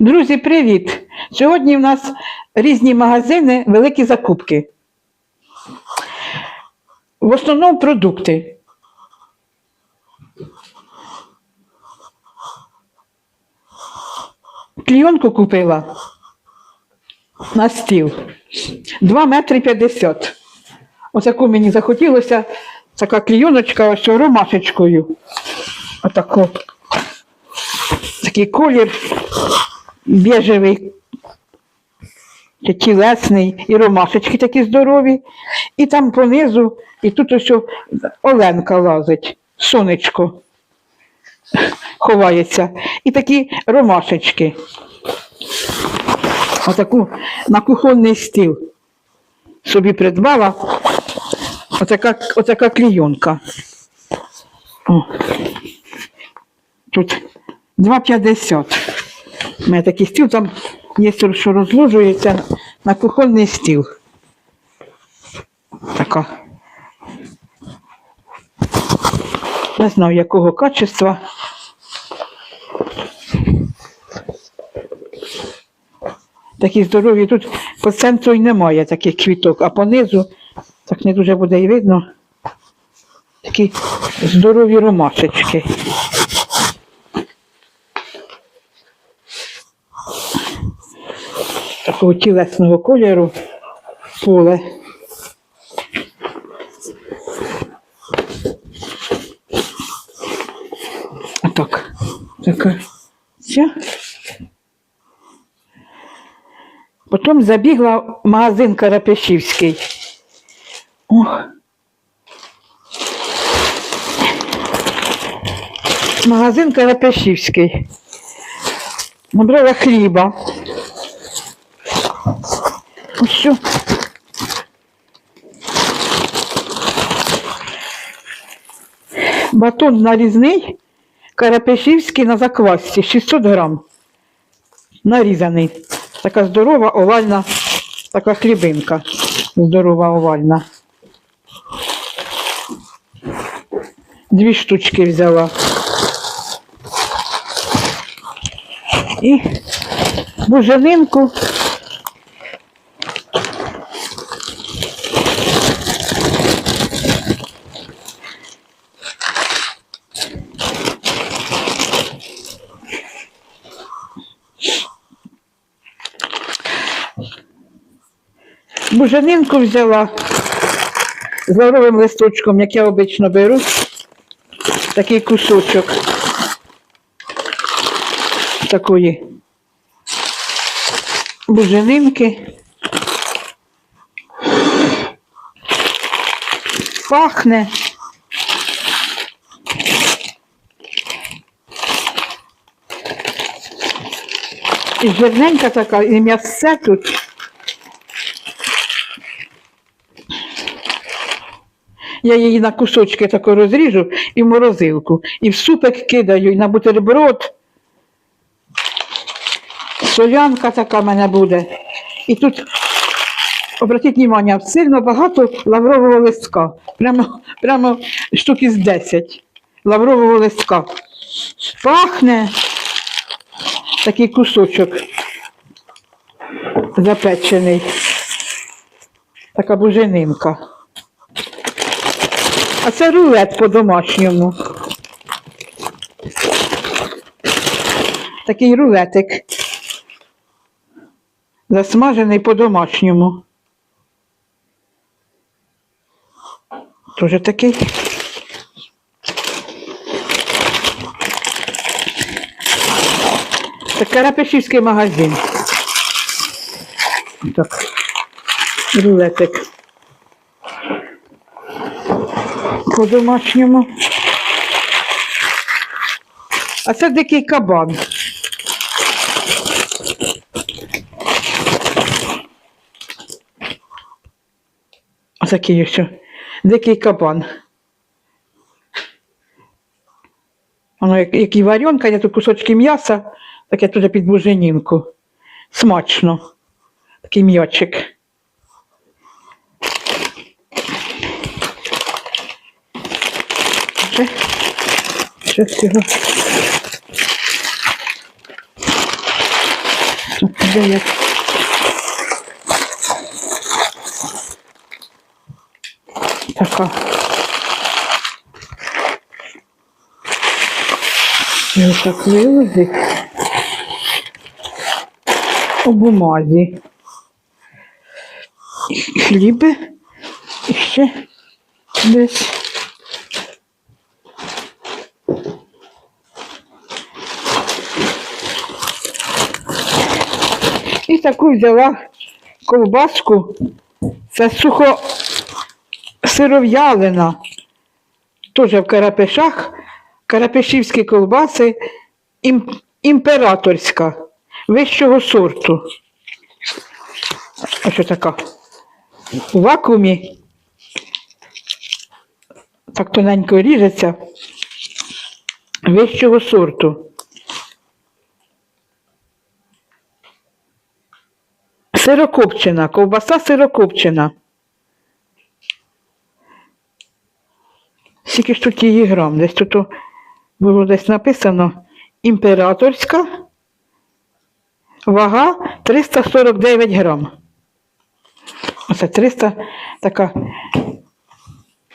Друзі, привіт! Сьогодні в нас різні магазини, великі закупки. В основному продукти. Клійонку купила на стіл. 2 метри 50. Отаку мені захотілося, така клійоночка ось ромашечкою. Отако. Такий колір біжевий, тілесний, і ромашечки такі здорові. І там понизу, і тут ось Оленка лазить, сонечко ховається. І такі ромашечки. Отаку на кухонний стіл собі придбала. Отака, отака клійонка. Тут 2,50. У мене такий стіл, там є, що розложується на кухонний стіл. Така. Не знаю, якого качества. Такі здорові. Тут по центру й немає таких квіток, а понизу так не дуже буде і видно. Такі здорові ромашечки. Такого тілесного кольору поле. Отак. Така. Ця. Потім забігла в магазин Карапешівський. Ох. Магазин Карапешівський. Набрала хліба. Ось. Батон нарізний, карапешівський на заквасці, 600 грам. Нарізаний. Така здорова овальна, така хлібинка. Здорова овальна. Дві штучки взяла. І буженинку Буженинку взяла з лавровим листочком, як я обично беру. Такий кусочок такої буженинки. Пахне. І жирненька така, і м'ясце тут. Я її на кусочки тако розріжу і в морозилку. І в супик кидаю, і на бутерброд. Солянка така в мене буде. І тут, обратіть увагу, сильно багато лаврового листка. Прямо, прямо штуки з 10 лаврового листка. Пахне такий кусочок запечений. Така буженинка. А це рулет по-домашньому. Такий рулетик. Засмажений по-домашньому. Тоже такий. Це Карапешівський магазин. Так. Рулетик. По-домашньому. А це дикий кабан. А такий ось. Дикий кабан. Воно як, як і варенка, є тут кусочки м'яса, таке тут під буженінку. Смачно. Такий м'ячик. Ще, ще всього. Де як? Така. І отак у бумазі. Хліби і десь. Взяла ковбаску. Це сухо сиров'ялина. Теж в Карапешах. Карапешівські ковбаси імператорська, вищого сорту. Ось така. У вакуумі. Так тоненько ріжеться. Вищого сорту. Сирокопчена, ковбаса сирокопчена. Скільки ж тут її грам? Десь тут було десь написано імператорська. Вага 349 грам. Оце 300 така.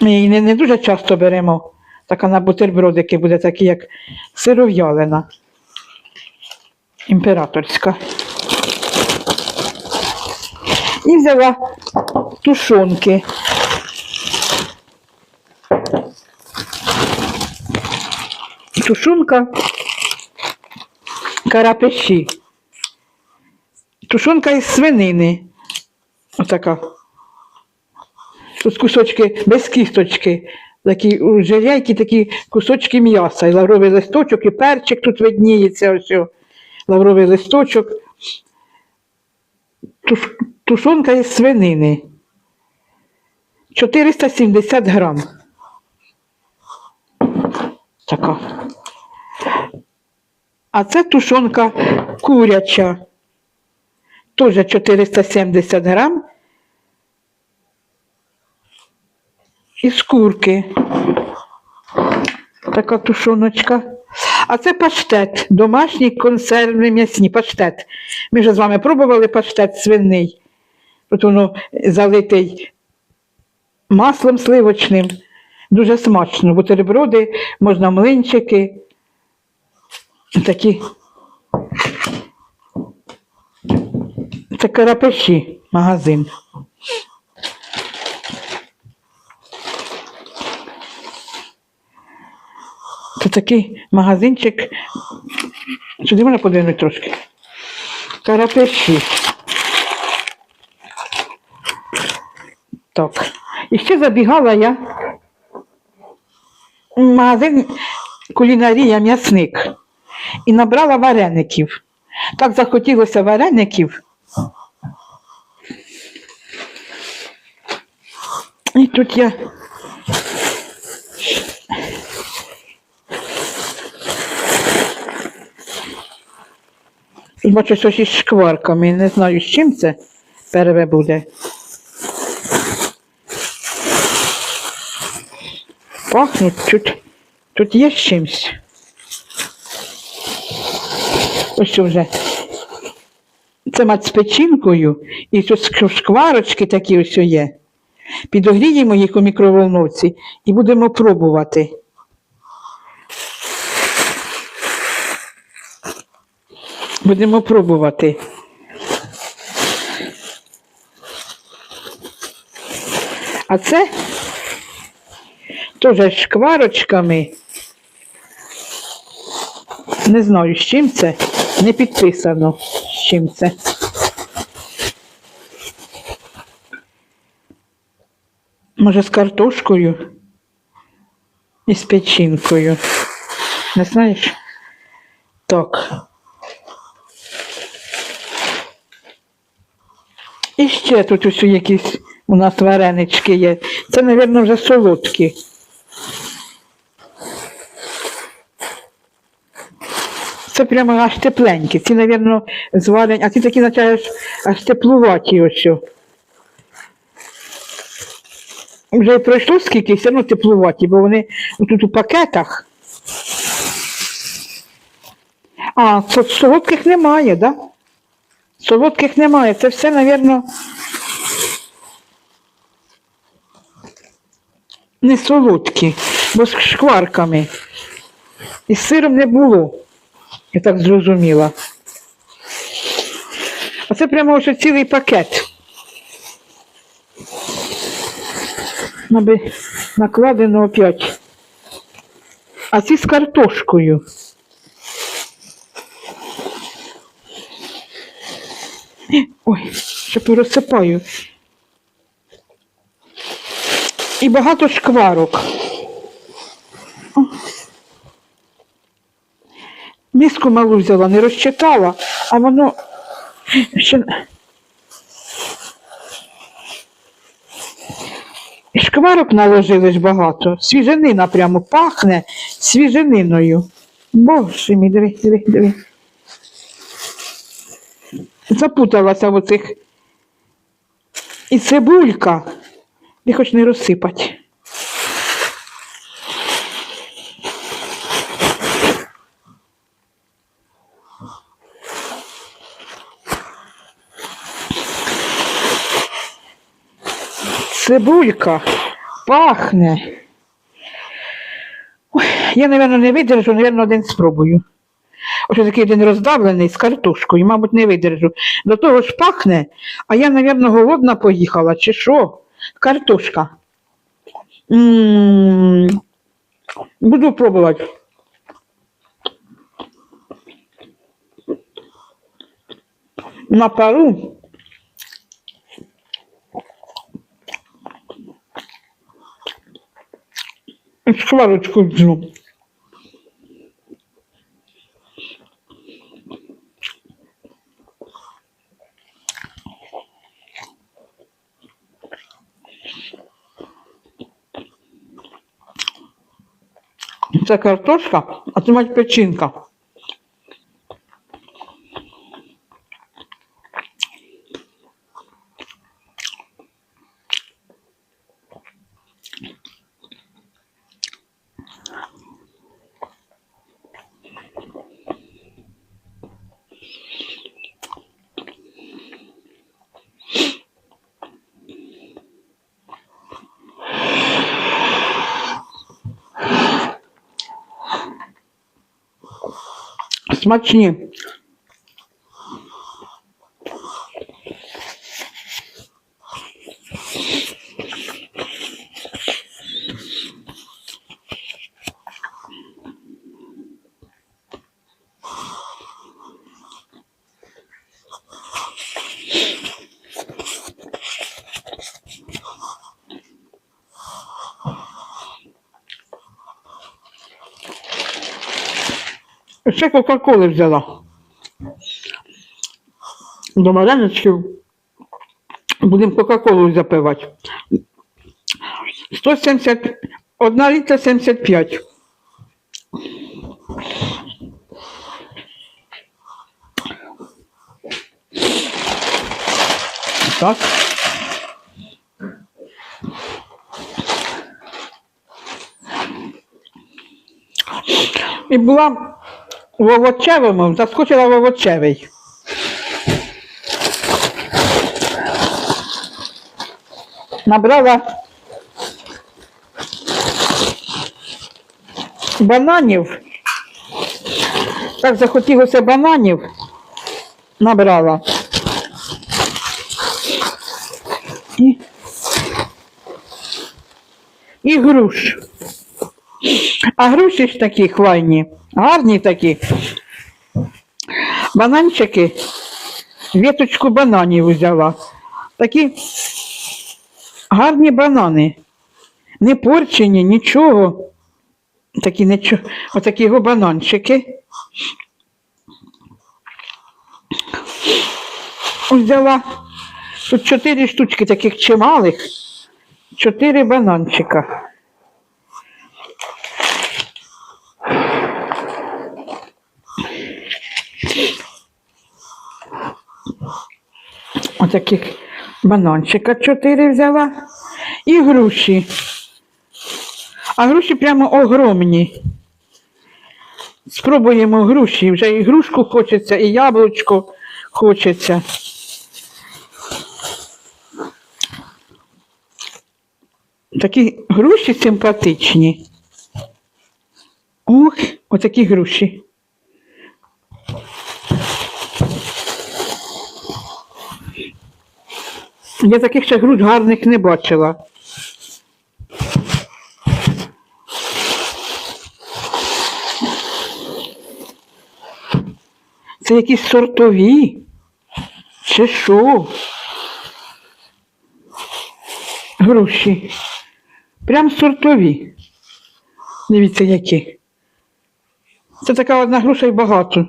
Ми її не, не дуже часто беремо. Така на бутербродики буде такі, як сиров'ялина. Імператорська. І взяла тушонки. Тушонка карапеші. Тушонка із свинини. Отака. Тут кусочки без кісточки. Такі у жиряйкі такі кусочки м'яса. І лавровий листочок, і перчик тут видніється. Ось. Лавровий листочок. Тушонка із свинини. 470 грам. Така. А це тушонка куряча. Теж 470 грам. Із курки. Така тушоночка. А це паштет, домашній консервний м'ясні паштет. Ми вже з вами пробували паштет свиний. Тут воно залитий маслом сливочним. Дуже смачно. Бутерброди, можна млинчики. Такі. Це карапеші магазин. Це такий магазинчик. Сюди можна подивитися трошки. Карапеші. Так. І ще забігала я в магазин кулінарія м'ясник і набрала вареників. Так захотілося вареників. І тут я бачу щось із шкварками. Не знаю, з чим це перве буде. Пахнуть тут. Тут є з чимсь. Ось вже. Це мать з печінкою, і тут шкварочки такі ось є. Підогріємо їх у мікроволновці і будемо пробувати. Будемо пробувати. А це теж шкварочками. Не знаю, з чим це. Не підписано, з чим це. Може, з картошкою і з печінкою. Не знаєш? Так. І ще тут ось якісь у нас варенички є. Це, мабуть, вже солодкі. Це прямо аж тепленькі. Ці, мабуть, зварені, а ці такі, наче, аж, аж теплуваті ось. Вже пройшло скільки, все одно теплуваті, бо вони тут у пакетах. А, со- солодких немає, так? Да? Солодких немає. Це все, мабуть, не солодкі, бо з шкварками. І сиром не було. Я так зрозуміла. А це прямо ось цілий пакет. Накладено опять. А ці з картошкою. Ой, ще порозсипаю. І багато шкварок. Миску малу взяла, не розчитала, а воно ще. Шкварок наложили багато. Свіженина прямо пахне свіжениною. Боже мій, диви, диви, диви. Запуталася в оцих. І цибулька. І хоч не розсипать. Цибулька пахне. Я, мабуть, не видержу, мабуть, один спробую. Ось такий один роздавлений з картошкою, мабуть, не видержу. До того ж пахне, а я, мабуть, голодна поїхала, чи що? Картошка. М, Буду пробувати. На пару. Шкварочку взял. Це картошка, а це мать печінка. Matinha. Ще Кока-Коли взяла. До вареничків будемо Кока-Колу запивати. 170, 1 літра 75. Так. І була в овочевому, заскочила в овочевий. Набрала бананів. Так захотілося бананів. Набрала. І, і груш. А груші ж такі хвайні, гарні такі. Бананчики, віточку бананів взяла. Такі гарні банани. Не порчені, нічого. Такі нічого. Отакі його бананчики. Взяла тут чотири штучки таких чималих. Чотири бананчика. Отаких бананчика чотири взяла. І груші. А груші прямо огромні. Спробуємо груші. Вже і грушку хочеться, і яблучко хочеться. Такі груші симпатичні. Ох, отакі груші. Я таких ще груш гарних не бачила. Це якісь сортові? Чи що? Груші. Прям сортові. Дивіться, які. Це така одна груша і багато.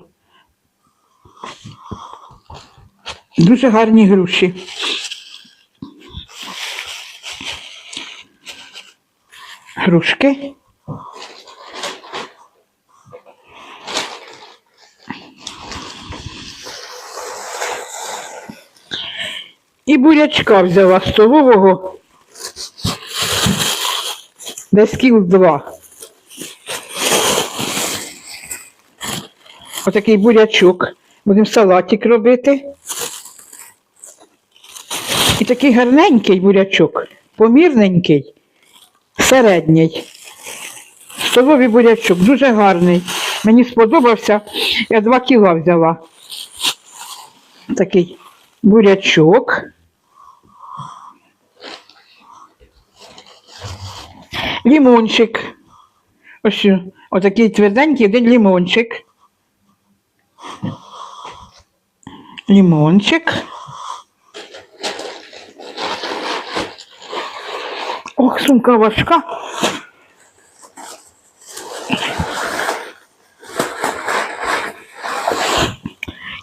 Дуже гарні груші. Грушки. І бурячка взяла столового. Десь кіл два. Отакий бурячок. Будемо салатик робити. І такий гарненький бурячок, помірненький, середній. Столовий бурячок, дуже гарний. Мені сподобався. Я два кіла взяла. Такий бурячок. Лімончик. Ось отакий тверденький один лімончик. Лімончик. Ох, сумка важка.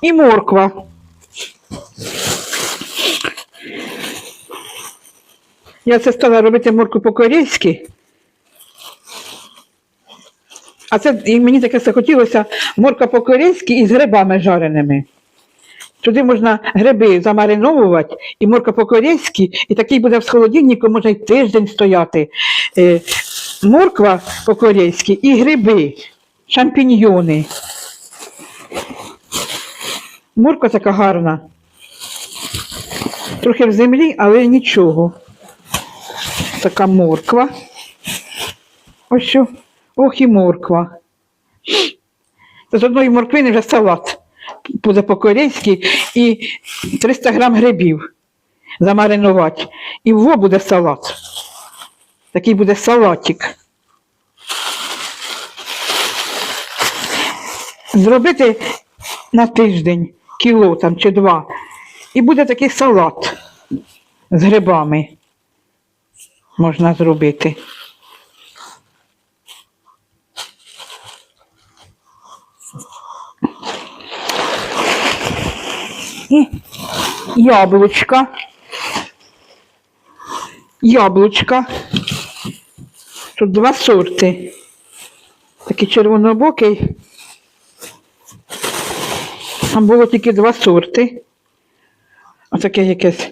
І морква. Я це стала робити морку по-корейськи. А це і мені таке захотілося морка по-корейськи із грибами жареними. Туди можна гриби замариновувати, і морка по-корейськи, і такий буде в холодильнику, може й тиждень стояти. Е, морква по-корейськи і гриби, шампіньйони. Морква така гарна. Трохи в землі, але нічого. Така морква. Ось що. Ох і морква. З одної морквини вже салат по-корейськи і 300 грам грибів замаринувати. І во буде салат. Такий буде салатик. Зробити на тиждень кіло там чи два. І буде такий салат з грибами. Можна зробити. І яблучка. Яблучка. Тут два сорти. Такий червонобокий. А було тільки два сорти. Отаке якесь.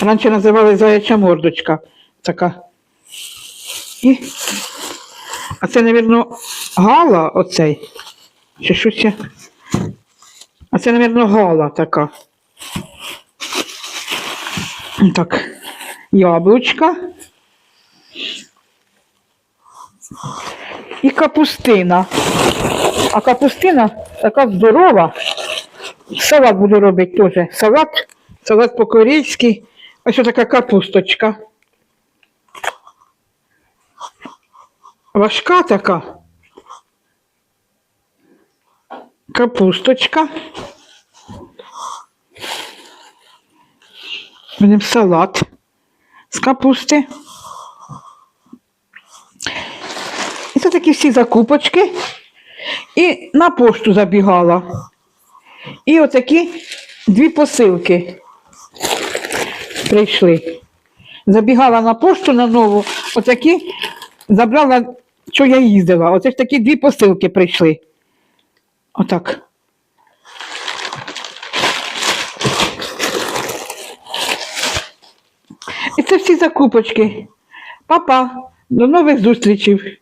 Раніше називали заяча мордочка. Така. І. А це, мабуть, гала оцей. Чи щось. А це, мабуть, гала така. Так, яблучка. І капустина. А капустина така здорова. Салат буду робити теж. Салат, салат по-корейськи. Ось така капусточка. Важка така. Капусточка. Будемо салат з капусти. І це такі всі закупочки. І на пошту забігала. І отакі дві посилки прийшли. Забігала на пошту на нову, отакі забрала, що я їздила. Оце ж такі дві посилки прийшли. Отак. І це всі закупочки. Папа, до нових зустрічей.